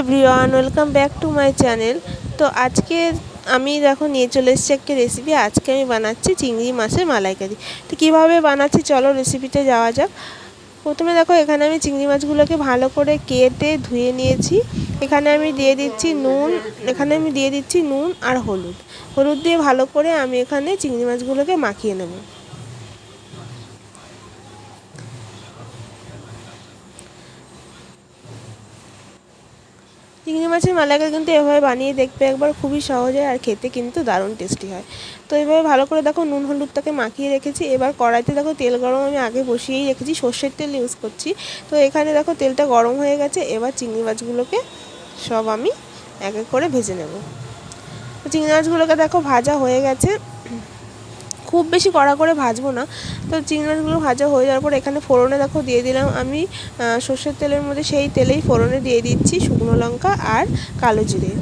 Everyone welcome back to my channel তো আজকে আমি দেখো নিয়ে চলে এসেছি একটা রেসিপি আজকে আমি বানাচ্ছি চিংড়ি মাছের মালাইকারি। তো কীভাবে বানাচ্ছি চলো রেসিপিতে যাওয়া যাক। প্রথমে দেখো এখানে আমি চিংড়ি মাছগুলোকে ভালো করে কেটে ধুয়ে নিয়েছি। এখানে আমি দিয়ে দিচ্ছি নুন, এখানে আমি দিয়ে দিচ্ছি নুন আর হলুদ। হলুদ দিয়ে ভালো করে আমি এখানে চিংড়ি মাছগুলোকে মাখিয়ে নেব। চিংড়ি মাছের মালাইকারি কিন্তু এভাবে বানিয়ে দেখবে একবার, খুবই সহজ হয় আর খেতে কিন্তু দারুণ টেস্টি হয়। তো এভাবে ভালো করে দেখো নুন হলুদটাকে মাখিয়ে রেখেছি। এবার কড়াইতে দেখো তেল গরম আমি আগে বসিয়েই রেখেছি, সর্ষের তেল ইউজ করছি। তো এখানে দেখো তেলটা গরম হয়ে গেছে, এবার চিংড়ি মাছগুলোকে সব আমি এক এক করে ভেজে নেব। চিংড়ি মাছগুলোকে দেখো ভাজা হয়ে গেছে। খুব বেশি কড়া করে ভাজবো না। তো চিংড়ি মাছগুলো ভাজা হয়ে যাওয়ার পর এখানে ফোড়নে দেখো দিয়ে দিলাম আমি সর্ষের তেলের মধ্যে সেই তেলেই ফোড়নে দিয়ে দিচ্ছি শুকনো লঙ্কা আর কালো জিরে।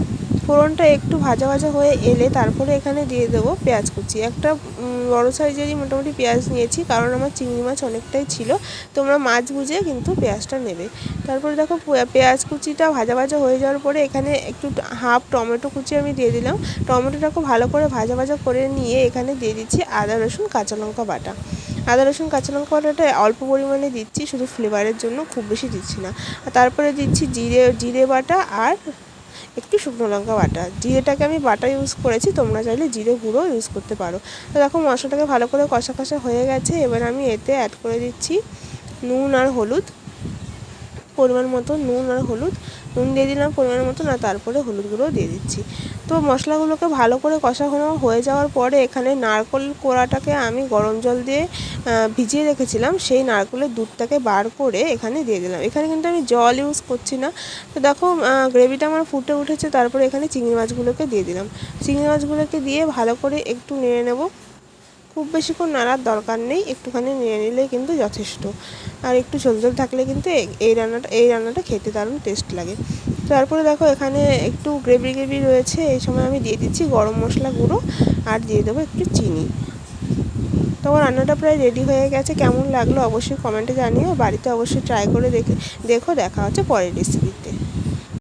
ফোড়নটা একটু ভাজা ভাজা হয়ে এলে তারপরে এখানে দিয়ে দেবো পেঁয়াজ কুচি। একটা বড়ো সাইজেরই মোটামুটি পেঁয়াজ নিয়েছি, কারণ আমার চিংড়ি মাছ অনেকটাই ছিল। তোমরা মাছ বুঝে কিন্তু পেঁয়াজটা নেবে। তারপরে দেখো পেঁয়াজ কুচিটা ভাজা ভাজা হয়ে যাওয়ার পরে এখানে একটু হাফ টমেটো কুচি আমি দিয়ে দিলাম। টমেটোটা খুব ভালো করে ভাজা ভাজা করে নিয়ে এখানে দিয়ে দিচ্ছি আদা, রসুন, কাঁচা লঙ্কা বাটা। আদা, রসুন, কাঁচা লঙ্কা বাটাটা অল্প পরিমাণে দিচ্ছি, শুধু ফ্লেভারের জন্য খুব বেশি দিচ্ছি না। তারপরে দিচ্ছি জিরে জিরে বাটা আর একটু শুকনো লঙ্কা বাটা। জিরেটাকে আমি বাটা ইউজ করেছি, তোমরা চাইলে জিরে গুঁড়ো ইউজ করতে পারো। তো দেখো মশলাটাকে ভালো করে কষা কষা হয়ে গেছে, এবার আমি এতে অ্যাড করে দিচ্ছি নুন আর হলুদ। পরিমাণ মতো নুন আর হলুদ। নুন দিয়ে দিলাম পরিমাণ মতো, না তারপরে হলুদ গুঁড়ো দিয়ে দিচ্ছি। তো মশলাগুলোকে ভালো করে কষানো হয়ে যাওয়ার পরে এখানে নারকল কোড়াটাকে আমি গরম জল দিয়ে ভিজিয়ে রেখেছিলাম, সেই নারকলের দুধটাকে বার করে এখানে দিয়ে দিলাম। এখানে কিন্তু আমি জল ইউজ করছি না। তো দেখো গ্রেভিটা আমার ফুটে উঠেছে, তারপরে এখানে চিংড়ি মাছগুলোকে দিয়ে দিলাম। চিংড়ি মাছগুলোকে দিয়ে ভালো করে একটু নেড়ে নেব। খুব বেশিক্ষণ নাড়ার দরকার নেই, একটুখানি নিয়ে নিলেই কিন্তু যথেষ্ট। আর একটু ঝোল ঝোল থাকলে কিন্তু এই রান্নাটা এই রান্নাটা খেতে দারুণ টেস্ট লাগে। তারপরে দেখো, এখানে একটু গ্রেভি গ্রেভি রয়েছে, এই সময় আমি দিয়ে দিচ্ছি গরম মশলা গুঁড়ো, আর দিয়ে দেবো একটু চিনি। তো রান্নাটা প্রায় রেডি হয়ে গেছে। কেমন লাগল অবশ্যই কমেন্টে জানিও। বাড়িতে অবশ্যই ট্রাই করে দেখে, দেখো, দেখা হচ্ছে পরের রেসিপিতে